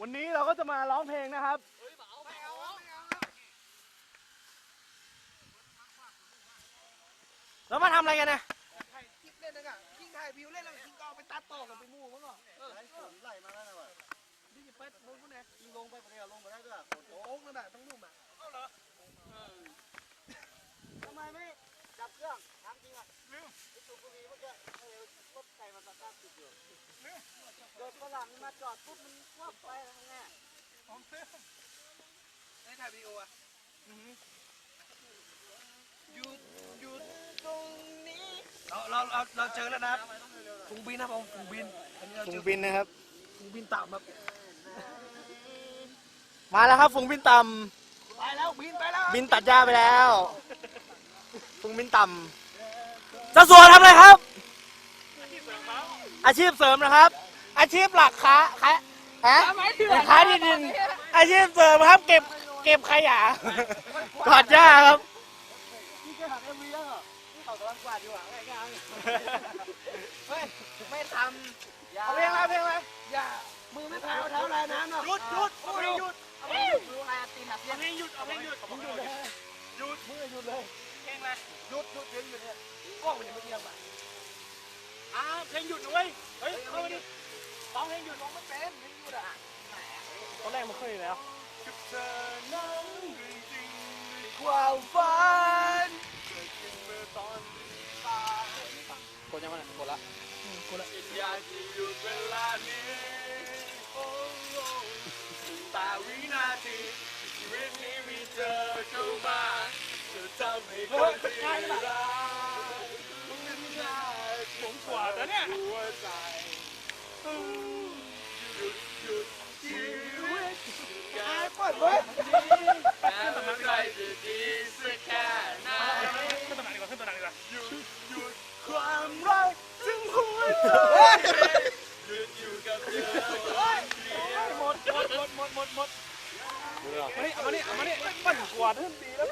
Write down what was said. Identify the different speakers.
Speaker 1: วันนี้เราก็จะมาร้องเพลงนะครับ แล้วมาทำอะไรกันนะ
Speaker 2: ถ่ายคลิปเล่นนะกะยิงถ่ายวิวเล่นแล้วยิงก็เอาไปตัดต่อกับไปมู่มั้งเหรอเออ
Speaker 3: ไล่มาแล้วนะวะ
Speaker 2: นี่จะไปิดมึงพวกเนี้ย
Speaker 3: ยิงลงไปปะเนี่ยลงมาได้ด้วย
Speaker 2: โอ้งนั่นแหละทั้งนุ่มอะเอาเหรอทำไมไม่จับเครื่องถามจริงอะลืมไอ้ตัวกุลีเมื่อกี้ไอ้รถไก่มาตัดตั้งติดอยู่ลืมโดด ฝรั่งมาจอดปุ๊บมันควับไปทางแง่ได้ถ่ายวีดีโออะหยุดหยุดตรงนี้เราเราเราเราเจอแล้วนะครับฝูงบินนะครับผมฝูงบินอันนี้เรา
Speaker 1: ฝู
Speaker 2: เจ
Speaker 1: ง
Speaker 2: อ
Speaker 1: บินนะครับ
Speaker 2: ฝูงบินต่ำครับ
Speaker 1: มาแล้วครับฝูงบินต่
Speaker 2: ไปแล้วบินไปแล้วำ
Speaker 1: บินตัดหญ้าไปแล้วฝูงบินต่ำเจ้าสัวทำอะไรครับ อาชีพเสริมนะครับ อาชีพหลักค้าค้าฮะค้าที่ดิน อาชีพเสริมครับ เก็บเก็บขยะกวาดหญ้าครับ
Speaker 2: นี่แค่หักเอ็มวีแล้วเหรอนี่เขากำลังกวาดอยู่อะไงยังเฮ้ยไม่ทำอย่า
Speaker 1: เอาเพลงอะไรเพลงอะไร
Speaker 2: อย่ามือไม่พายเอาเท้าลายน้ำเนาะ
Speaker 1: หยุดหยุด
Speaker 2: เอาเพลงหยุดเอาเพลงหยุดดูลายตีนหักเสีย
Speaker 1: เอาเพลงหยุดเอาเพลงหยุด
Speaker 2: หยุดเลยหยุดมือหยุดเลย
Speaker 1: เพลงอะไร
Speaker 2: หยุดหยุดเพลงหยุดเนี่ยกล้องมันยังไม่เอียงอะ
Speaker 1: อ่าเพลงหยุดนะเว้ยเฮ้ยเข้ามาดิ ร้องเพลงหยุด
Speaker 2: ร้องไม่เป็นเพลงหยุดอะ
Speaker 1: ตอนแรกมันเคยอยู่แล้ว
Speaker 2: เธอนั้นจริงๆความฝัน
Speaker 1: กดยังไงกดละ
Speaker 2: อยากจะหยุดเวลานี้โอ้โหแต่วินาทีชีวิตนี้มีเธอเข้ามาจะทำให้คนที่รักผมกว่าแล้วเนี่ยหัวใจ หัวใจหยุดอยู่กับเธอคนเดียว
Speaker 1: หมดหมดหมดหมดหมดหมดเฮ้ยเอามานี่เอามานี่ปั่นกวาดให้มันดีแล้ว